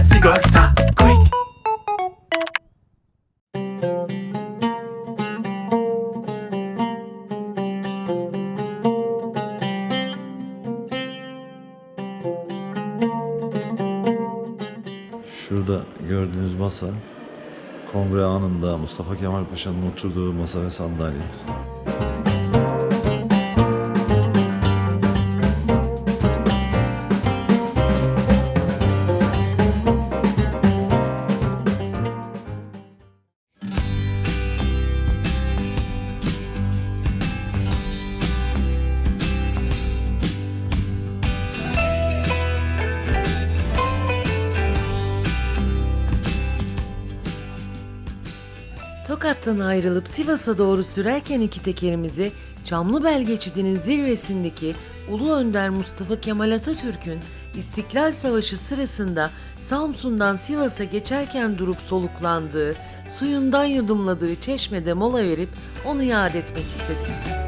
Sigorta Şurada gördüğünüz masa kongre anında Mustafa Kemal Paşa'nın oturduğu masa ve sandalye. Tokat'tan ayrılıp Sivas'a doğru sürerken iki tekerimizi Çamlıbel geçidinin zirvesindeki Ulu Önder Mustafa Kemal Atatürk'ün İstiklal Savaşı sırasında Samsun'dan Sivas'a geçerken durup soluklandığı, suyundan yudumladığı çeşmede mola verip onu yad etmek istedik.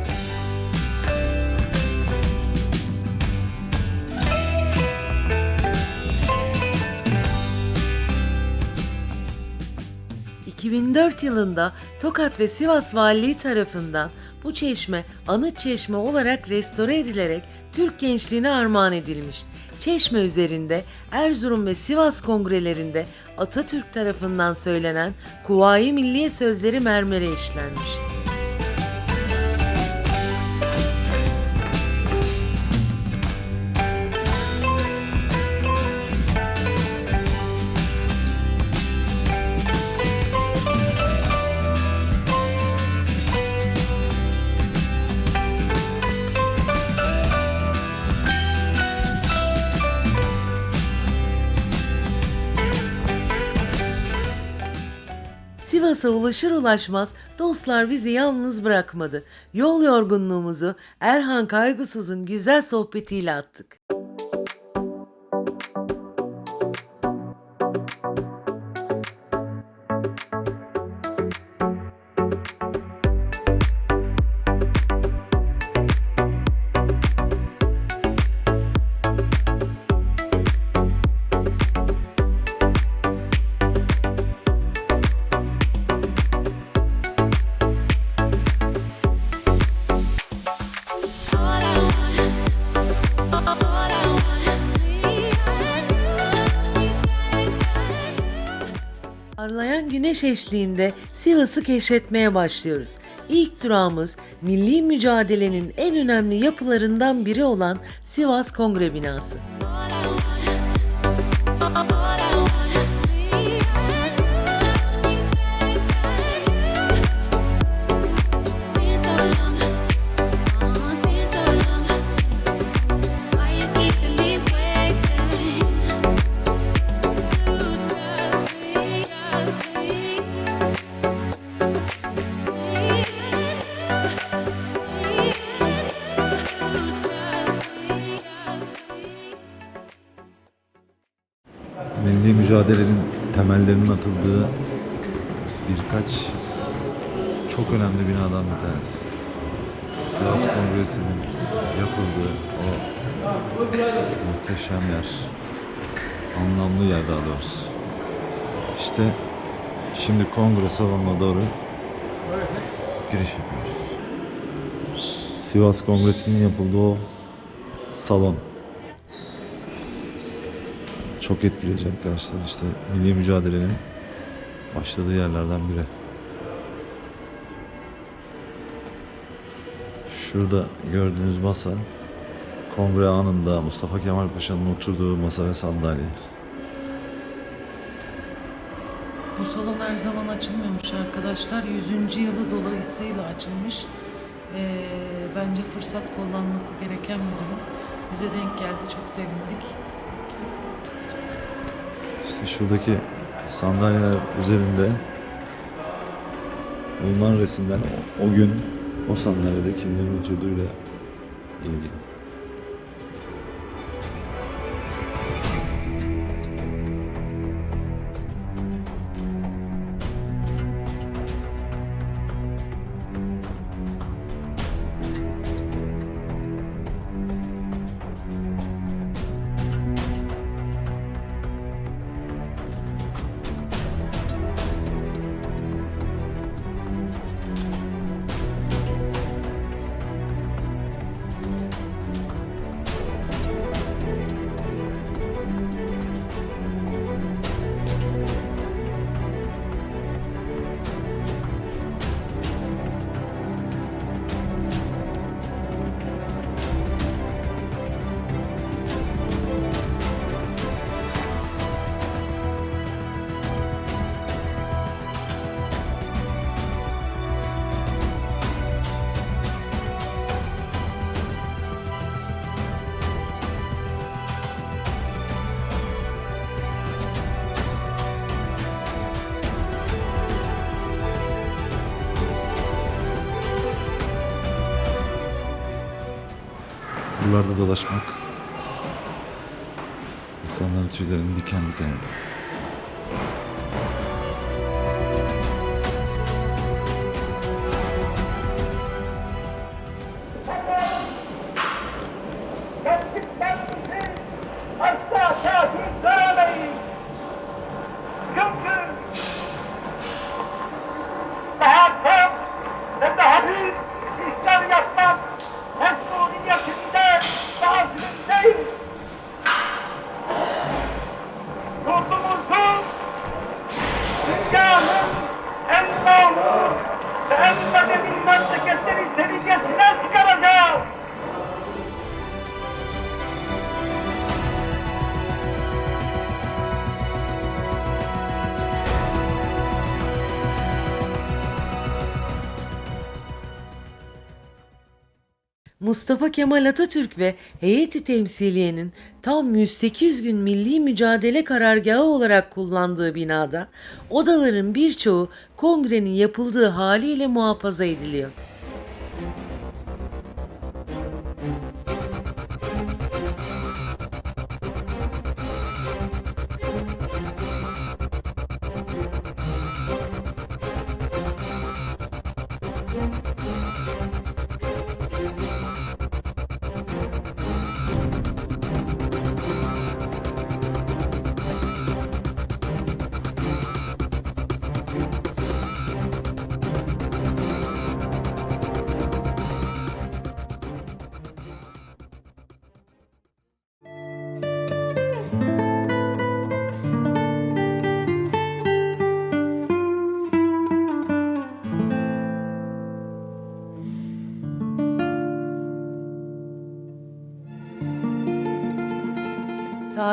...2004 yılında Tokat ve Sivas Valiliği tarafından bu çeşme anıt çeşme olarak restore edilerek Türk gençliğine armağan edilmiş. Çeşme üzerinde Erzurum ve Sivas kongrelerinde Atatürk tarafından söylenen Kuvayi Milliye sözleri mermere işlenmiş. Sivas'a ulaşır ulaşmaz dostlar bizi yalnız bırakmadı. Yol yorgunluğumuzu Erhan Kaygısız'ın güzel sohbetiyle attık. Güneş eşliğinde Sivas'ı keşfetmeye başlıyoruz. İlk durağımız milli mücadelenin en önemli yapılarından biri olan Sivas Kongre Binası. Mücadelenin temellerinin atıldığı birkaç çok önemli binadan bir tanesi. Sivas Kongresi'nin yapıldığı o muhteşem yer. Anlamlı yer daha doğrusu. İşte şimdi kongre salonuna doğru giriş yapıyoruz. Sivas Kongresi'nin yapıldığı o salon. Çok etkileyici arkadaşlar işte milli mücadelenin başladığı yerlerden biri. Şurada gördüğünüz masa kongre anında Mustafa Kemal Paşa'nın oturduğu masa ve sandalye. Bu salon her zaman açılmıyormuş arkadaşlar. 100. yılı dolayısıyla açılmış. Ee, bence fırsat kullanması gereken bir durum. Bize denk geldi. Çok sevindik. Şuradaki sandalyeler üzerinde bulunan resimler o- o gün o sandalyede kimlerin oturduğuyla ilgili. Buralarda dolaşmak insanların tüylerini diken diken ediyor. Mustafa Kemal Atatürk ve heyeti temsiliyenin tam 108 gün milli mücadele karargahı olarak kullandığı binada odaların birçoğu kongrenin yapıldığı haliyle muhafaza ediliyor.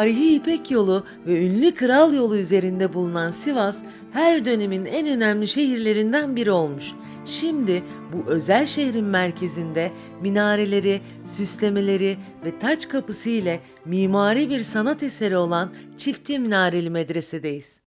Tarihi İpek Yolu ve ünlü Kral Yolu üzerinde bulunan Sivas her dönemin en önemli şehirlerinden biri olmuş. Şimdi bu özel şehrin merkezinde minareleri, süslemeleri ve taç kapısı ile mimari bir sanat eseri olan Çifti Minareli Medrese'deyiz.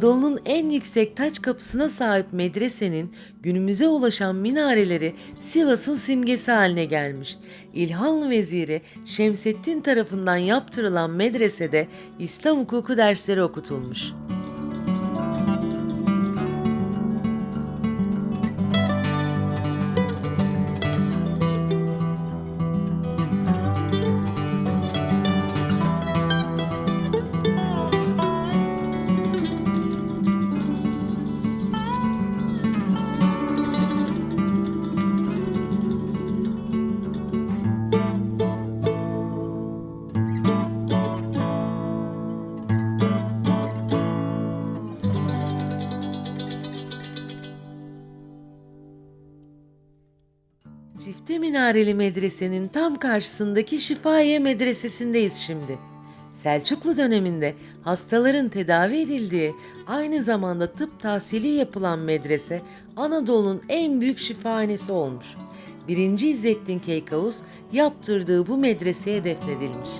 Anadolu'nun en yüksek taç kapısına sahip medresenin günümüze ulaşan minareleri Sivas'ın simgesi haline gelmiş. İlhanlı Veziri Şemseddin tarafından yaptırılan medresede İslam hukuku dersleri okutulmuş. Minareli medresenin tam karşısındaki Şifahiye Medresesi'ndeyiz şimdi. Selçuklu döneminde hastaların tedavi edildiği, aynı zamanda tıp tahsili yapılan medrese Anadolu'nun en büyük şifahanesi olmuş. 1. İzzettin Keykavus yaptırdığı bu medreseye defnedilmiş.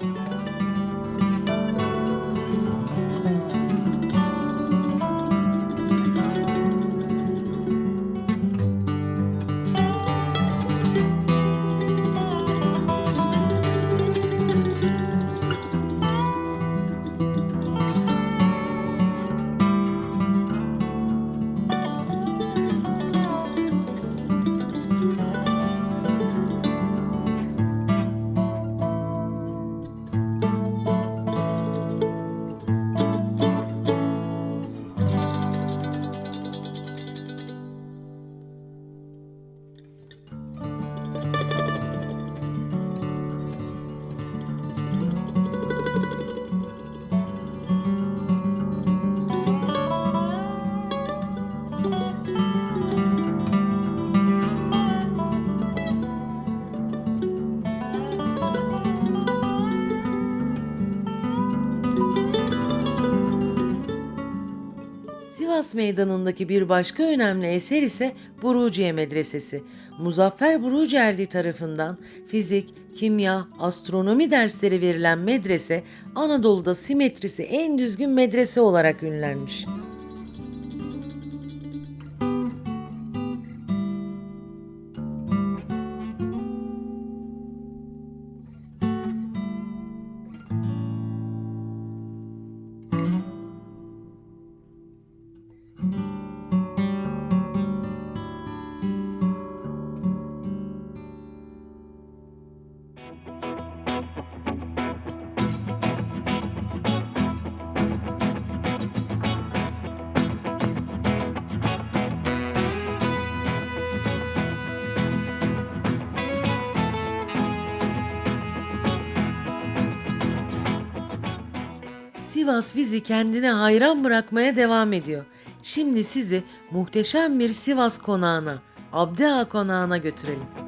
Meydanı'ndaki bir başka önemli eser ise Buruciye Medresesi. Muzaffer Burucerdi tarafından fizik, kimya, astronomi dersleri verilen medrese Anadolu'da simetrisi en düzgün medrese olarak ünlenmiş. Sivas bizi kendine hayran bırakmaya devam ediyor. Şimdi sizi muhteşem bir Sivas konağına, Abdi Ağa konağına götürelim.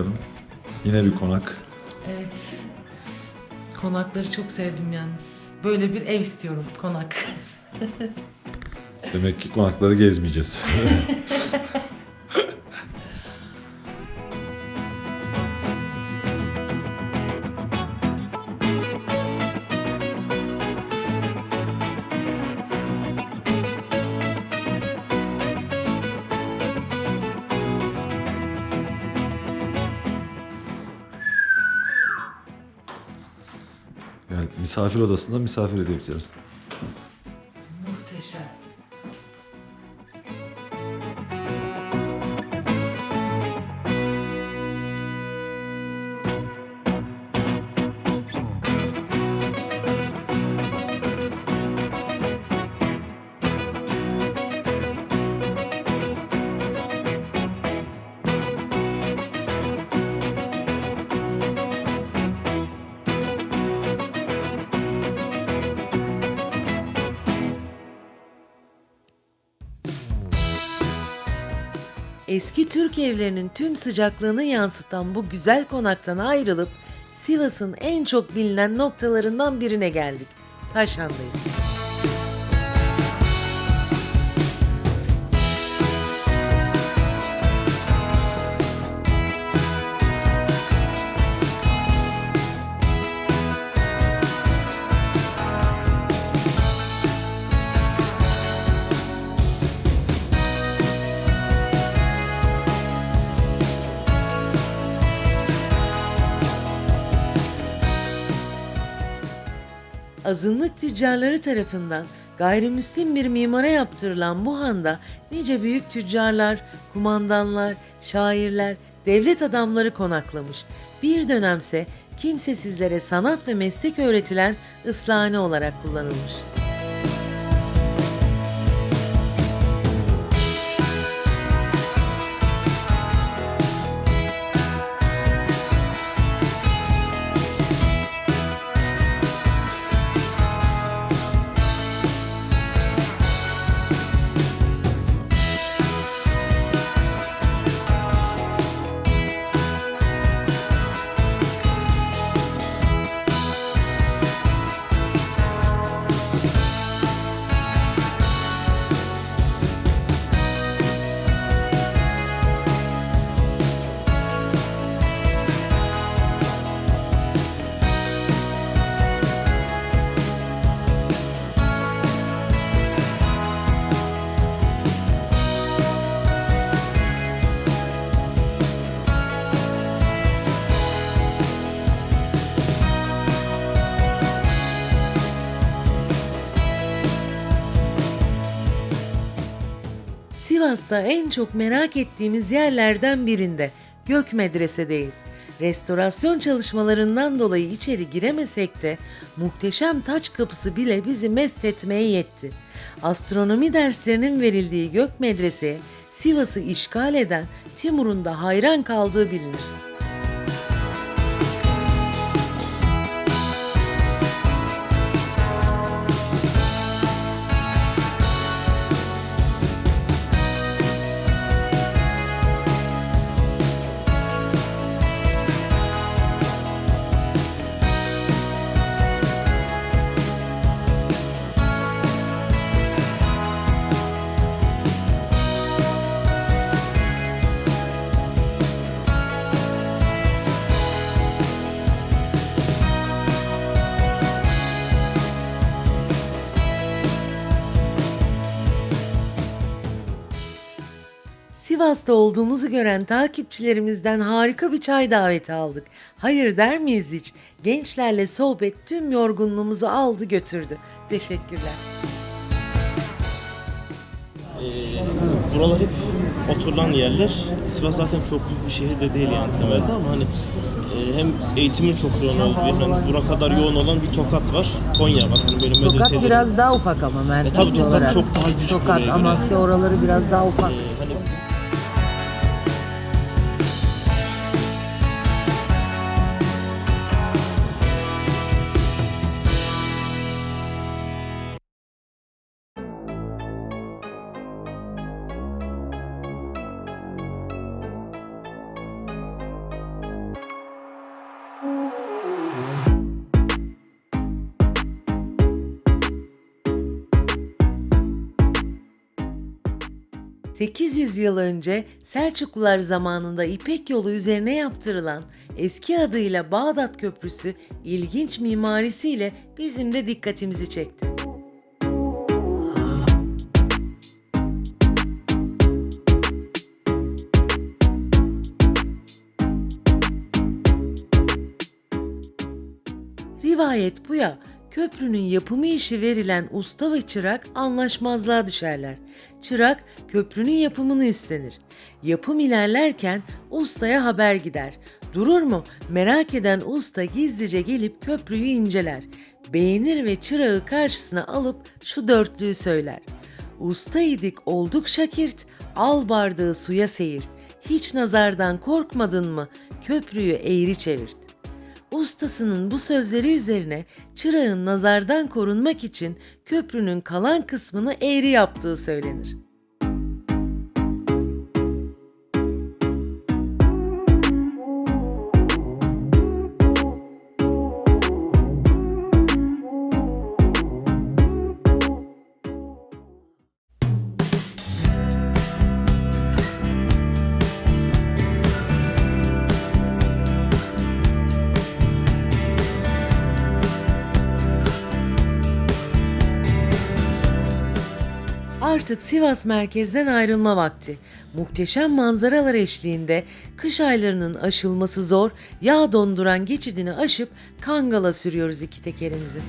Hanım. Yine bir konak. Evet. Konakları çok sevdim yalnız. Böyle bir ev istiyorum konak. Demek ki konakları gezmeyeceğiz. misafir odasında misafir edeyim seni. Eski Türk evlerinin tüm sıcaklığını yansıtan bu güzel konaktan ayrılıp Sivas'ın en çok bilinen noktalarından birine geldik. Taşhan'dayız. Azınlık tüccarları tarafından gayrimüslim bir mimara yaptırılan bu handa nice büyük tüccarlar, kumandanlar, şairler, devlet adamları konaklamış. Bir dönemse kimsesizlere sanat ve meslek öğretilen ıslahane olarak kullanılmış. Sivas'ta en çok merak ettiğimiz yerlerden birinde Gök Medrese'deyiz. Restorasyon çalışmalarından dolayı içeri giremesek de muhteşem taç kapısı bile bizi mest etmeye yetti. Astronomi derslerinin verildiği gök medreseye Sivas'ı işgal eden Timur'un da hayran kaldığı bilinir. Sivas'ta olduğumuzu gören takipçilerimizden harika bir çay daveti aldık. Hayır der miyiz hiç? Gençlerle sohbet tüm yorgunluğumuzu aldı götürdü. Teşekkürler. Ee, buralar hep oturulan yerler. Sivas zaten çok büyük bir şehir de değil yani temelde ama hani e, hem eğitimin çok yoğun olduğu, hani bura kadar yoğun olan bir Tokat var. Konya var. Hani böyle Tokat medreseleri- biraz daha ufak ama merkez E tabii Tokat olarak. çok daha küçük Tokat, buraya göre. Amasya oraları biraz daha ufak. Ee, hani 800 yıl önce Selçuklular zamanında İpek yolu üzerine yaptırılan eski adıyla Bağdat Köprüsü ilginç mimarisiyle bizim de dikkatimizi çekti. Rivayet bu ya, köprünün yapımı işi verilen usta ve çırak anlaşmazlığa düşerler. Çırak köprünün yapımını üstlenir. Yapım ilerlerken ustaya haber gider. Durur mu? Merak eden usta gizlice gelip köprüyü inceler. Beğenir ve çırağı karşısına alıp şu dörtlüğü söyler. Usta idik olduk şakirt, al bardağı suya seyirt. Hiç nazardan korkmadın mı? Köprüyü eğri çevirt. Ustasının bu sözleri üzerine çırağın nazardan korunmak için köprünün kalan kısmını eğri yaptığı söylenir. Artık Sivas merkezden ayrılma vakti. Muhteşem manzaralar eşliğinde kış aylarının aşılması zor, yağ donduran geçidini aşıp Kangal'a sürüyoruz iki tekerimizi.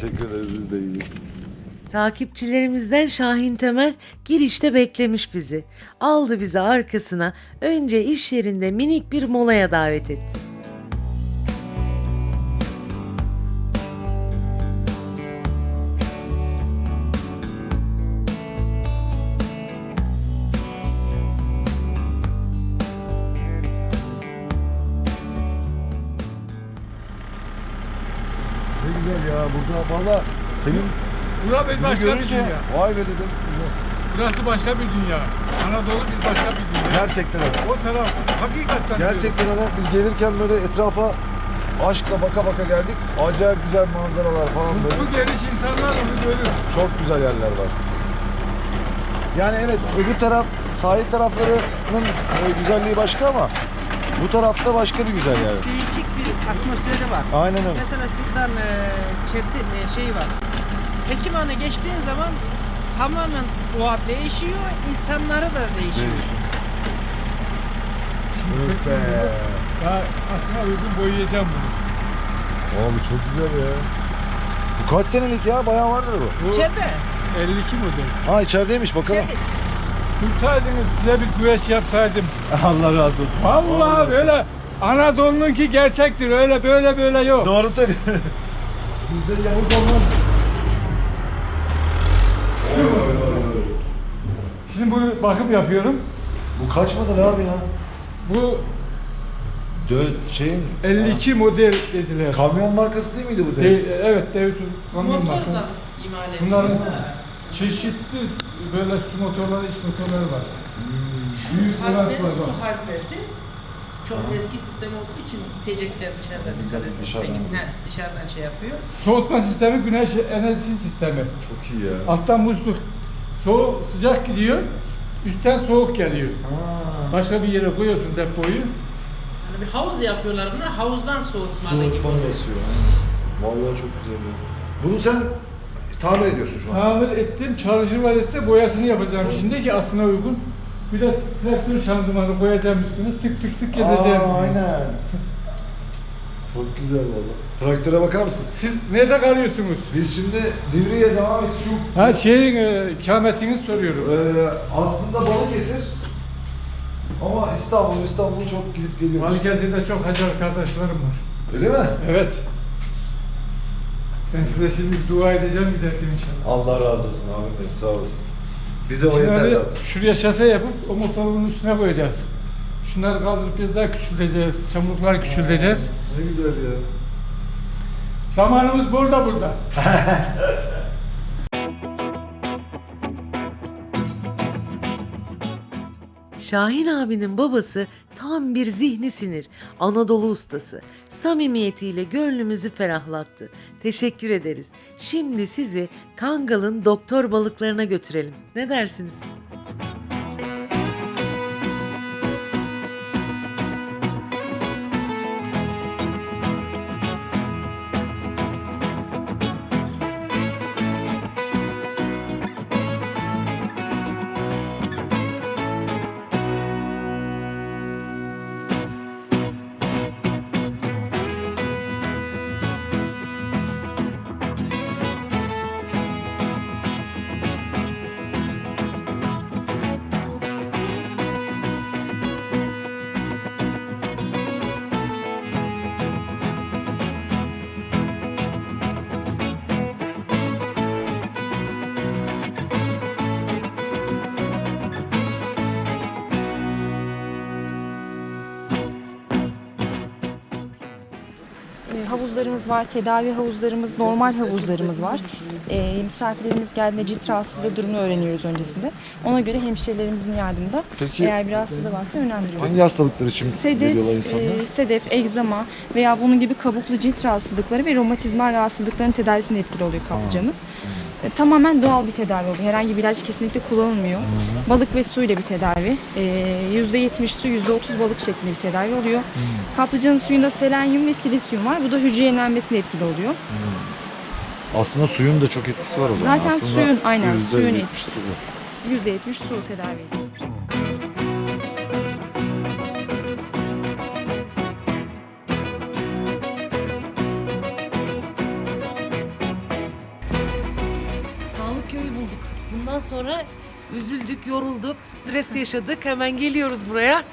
Teşekkür ederiz biz de iyiyiz. Takipçilerimizden Şahin Temel girişte beklemiş bizi. Aldı bizi arkasına, önce iş yerinde minik bir molaya davet etti. Senin Burak Bey bunu başkanım görünce ya. vay be dedim. Burası başka bir dünya. Anadolu bir başka bir dünya. Gerçekten öyle. O taraf hakikaten diyorum. Gerçekten öyle. Biz gelirken böyle etrafa aşkla baka baka geldik. Acayip güzel manzaralar falan böyle. Bu geniş insanlar onu görür. Çok güzel yerler var. Yani evet öbür taraf sahil taraflarının e, güzelliği başka ama bu tarafta başka bir güzel yer. Değişik bir atmosferi var. Aynen öyle. Mesela şuradan e, çepti e, şey var. Ekim anı geçtiğin zaman tamamen doğa değişiyor, insanları da değişiyor. Evet be. Ya aslında uygun boyayacağım bunu. Abi çok güzel ya. Bu kaç senelik ya? Bayağı vardır bu. İçeride 52 model. Ha içerideymiş bakalım. Tutsaydınız size bir güveç yapsaydım. Allah razı olsun. Vallahi böyle Anadolu'nunki gerçektir. Öyle böyle böyle yok. Doğru söylüyor. Bizde Yavuz olmaz. Şimdi bunu bakım yapıyorum. Bu kaç model abi ya? Bu Dö şeyin 52 model dediler. kamyon markası değil miydi bu? De- dev? evet David'in kamyon motor markası. da imal. Bunların çeşitli böyle su motorları, iç motorları var. Büyük Hazne, var. su haznesi. Çok eski sistem olduğu için itecekler dışarıdan dikkat Dışarıdan. he, dışarıdan şey yapıyor. Soğutma sistemi güneş enerjisi sistemi. Çok iyi ya. Alttan musluk soğuk sıcak gidiyor. Üstten soğuk geliyor. Başka bir yere koyuyorsun depoyu. Yani bir havuz yapıyorlar buna, havuzdan soğutmalı gibi Soğutma oluyor. basıyor. Vallahi çok güzel ya. Bunu sen tamir ediyorsun şu an. Tamir ettim, çalışır vaziyette boyasını yapacağım şimdi ki aslına uygun. Bir de traktör şanzımanı koyacağım üstüne tık tık tık gezeceğim. Aa, aynen. Çok güzel valla. Traktöre bakar mısın? Siz nerede kalıyorsunuz? Biz şimdi Divriğe devam et şu Ha şeyin e, ikametini soruyorum. Ee, aslında Balıkesir ama İstanbul, İstanbul çok gidip geliyoruz. Balıkesir'de çok hacı arkadaşlarım var. Öyle mi? Evet. Ben size şimdi dua edeceğim giderken inşallah. Allah razı olsun abi benim sağ olasın. Bize o Şimdi yeter hani zaten. şuraya şase yapıp o motorun üstüne koyacağız. Şunları kaldırıp biraz daha küçülteceğiz. Çamurlukları küçülteceğiz. Ne güzel ya. Zamanımız burada burada. Şahin abinin babası tam bir zihni sinir, Anadolu ustası. Samimiyetiyle gönlümüzü ferahlattı. Teşekkür ederiz. Şimdi sizi Kangal'ın doktor balıklarına götürelim. Ne dersiniz? Havuzlarımız var, tedavi havuzlarımız, normal havuzlarımız var. E, misafirlerimiz geldiğinde cilt rahatsızlığı durumunu öğreniyoruz öncesinde. Ona göre hemşirelerimizin yardımında Peki- eğer bir rahatsızlığı varsa yönlendiriyoruz. Hangi hastalıklar için Sedef, geliyorlar insanlar? e, sedef, egzama veya bunun gibi kabuklu cilt rahatsızlıkları ve romatizmal rahatsızlıkların tedavisinde etkili oluyor kaplıcamız. E, Tamamen doğal bir tedavi oluyor. Herhangi bir ilaç kesinlikle kullanılmıyor. Balık ve su ile bir tedavi. E, %70 su, %30 balık şeklinde bir tedavi oluyor. Kaplıcanın suyunda selenyum ve silisyum var. Bu da hücre yenilenmesine etkili oluyor. Aslında suyun da çok etkisi var o zaman. Zaten Aslında suyun, aynen, suyun bu. %70 su tedavi ediyor. Bundan sonra üzüldük, yorulduk, stres yaşadık. Hemen geliyoruz buraya.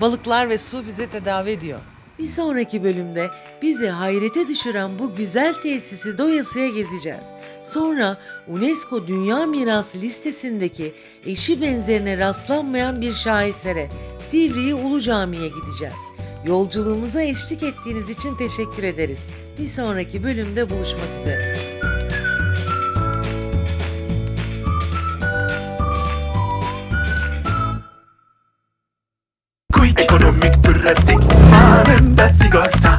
Balıklar ve su bizi tedavi ediyor. Bir sonraki bölümde bizi hayrete düşüren bu güzel tesisi doyasıya gezeceğiz. Sonra UNESCO Dünya Mirası listesindeki eşi benzerine rastlanmayan bir şahesere Divriği Ulu Cami'ye gideceğiz. Yolculuğumuza eşlik ettiğiniz için teşekkür ederiz. Bir sonraki bölümde buluşmak üzere. Pratik anında sigorta